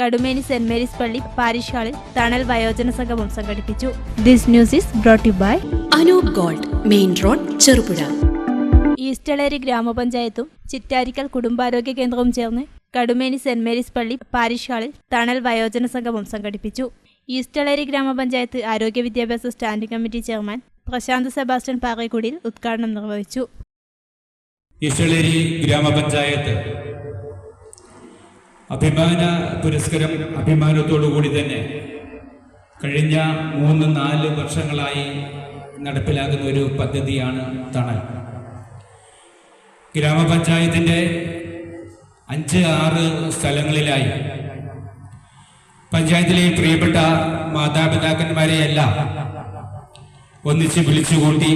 Kadumeni saint Mary's പള്ളി parish ഹാളിൽ തണൽ വയോജന സംഗമം സംഘടിപ്പിച്ചു. This news is brought you by Anoop gold main road Cherupuzha. Eastleri ഗ്രാമപഞ്ചായത്തും Chittarikkal കുടുംബാരോഗ്യ കേന്ദ്രവും ചേർന്ന് കടുമേനി സെന്റ് മേരീസ് പള്ളി പാരിഷ് ഹാളിൽ തണൽ വയോജന സംഗമം സംഘടിപ്പിച്ചു. ഈസ്റ്റളേരി ഗ്രാമപഞ്ചായത്ത് ആരോഗ്യ വിദ്യാഭ്യാസ standing committee chairman Prashanth Sebastian പാറേക്കുടിയിൽ ഉദ്ഘാടനം നിർവഹിച്ചു. ഈസ്റ്റളേരി ഗ്രാമപഞ്ചായത്ത് അഭിമാന പുരസ്കരം അഭിമാനത്തോടുകൂടി തന്നെ കഴിഞ്ഞ മൂന്ന് നാല് വർഷങ്ങളായി നടപ്പിലാക്കുന്ന ഒരു പദ്ധതിയാണ് തണൽ. ഗ്രാമപഞ്ചായത്തിന്റെ അഞ്ച് ആറ് സ്ഥലങ്ങളിലായി പഞ്ചായത്തിലെ പ്രിയപ്പെട്ട മാതാപിതാക്കന്മാരെയെല്ലാം ഒന്നിച്ച് വിളിച്ചുകൂട്ടി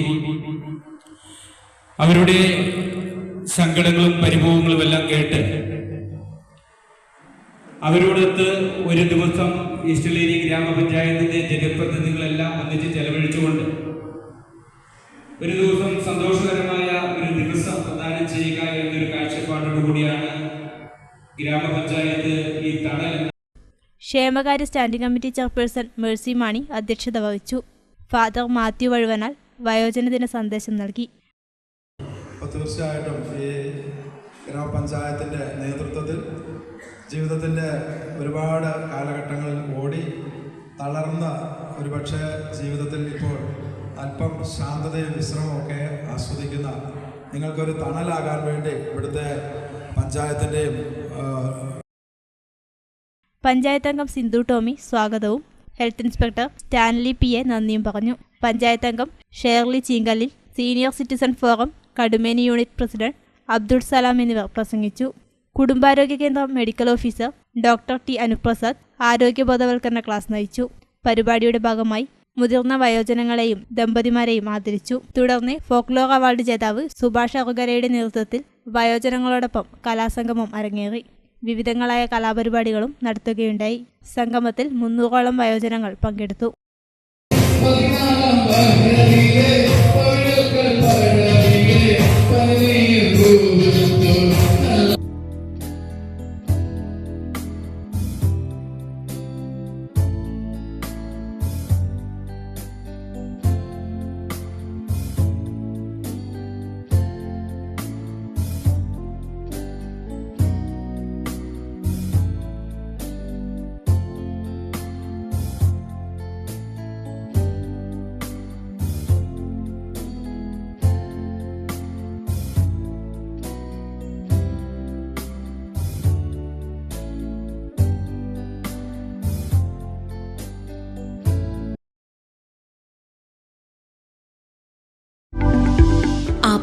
അവരുടെ സങ്കടങ്ങളും പരിഭവങ്ങളും എല്ലാം കേട്ട് അവരോടൊത്ത് ഒരു ദിവസം ഈസ്റ്റലേരി ഗ്രാമപഞ്ചായത്തിന്റെ ജനപ്രതിനിധികളെല്ലാം ഒന്നിച്ച് ചെലവഴിച്ചുകൊണ്ട് ഒരു ദിവസം സന്തോഷകരമായ ഒരു ദിവസം പ്രദാനം ചെയ്യുക എന്നൊരു കാഴ്ചപ്പാടോടുകൂടിയാണ് ഗ്രാമപഞ്ചായത്ത് ഈ തണൽ ക്ഷേമകാര്യ standing committee chairperson Mercy Mani അധ്യക്ഷത വഹിച്ചു. ഫാദർ മാത്യു വഴുവനാൽ വയോജനദിന സന്ദേശം നൽകി. അപ്പോൾ തീർച്ചയായിട്ടും ഈ ഗ്രാമപഞ്ചായത്തിന്റെ നേതൃത്വത്തിൽ ജീവിതത്തിന്റെ ഒരുപാട് കാലഘട്ടങ്ങളിൽ ഓടി തളർന്ന ഒരുപക്ഷെ ജീവിതത്തിൽ ഇപ്പോൾ അല്പം ശാന്തതയും വിശ്രമവും ഒക്കെ ആസ്വദിക്കുന്ന നിങ്ങൾക്കൊരു തണലാകാൻ വേണ്ടി ഇവിടുത്തെ പഞ്ചായത്തിന്റെയും പഞ്ചായത്ത് അംഗം സിന്ധു ടോമി സ്വാഗതവും. Health inspector Stanley P A നന്ദിയും പറഞ്ഞു. പഞ്ചായത്ത് അംഗം Shirley ചീങ്കലിൽ senior citizen forum Kadumeni unit president Abdul Salam എന്നിവർ പ്രസംഗിച്ചു. കുടുംബാരോഗ്യ കേന്ദ്രം medical officer doctor T Anuprasad ആരോഗ്യ ബോധവൽക്കരണ ക്ലാസ് നയിച്ചു. പരിപാടിയുടെ ഭാഗമായി മുതിർന്ന വയോജനങ്ങളെയും ദമ്പതിമാരെയും ആദരിച്ചു. തുടർന്ന് ഫോക്ലോർ അവാർഡ് ജേതാവ് സുഭാഷ് അറുകരയുടെ നേതൃത്വത്തിൽ വയോജനങ്ങളോടൊപ്പം കലാസംഗമം അരങ്ങേറി. വിവിധങ്ങളായ കലാപരിപാടികളും നടത്തുകയുണ്ടായി. സംഗമത്തിൽ മുന്നൂറോളം വയോജനങ്ങൾ പങ്കെടുത്തു.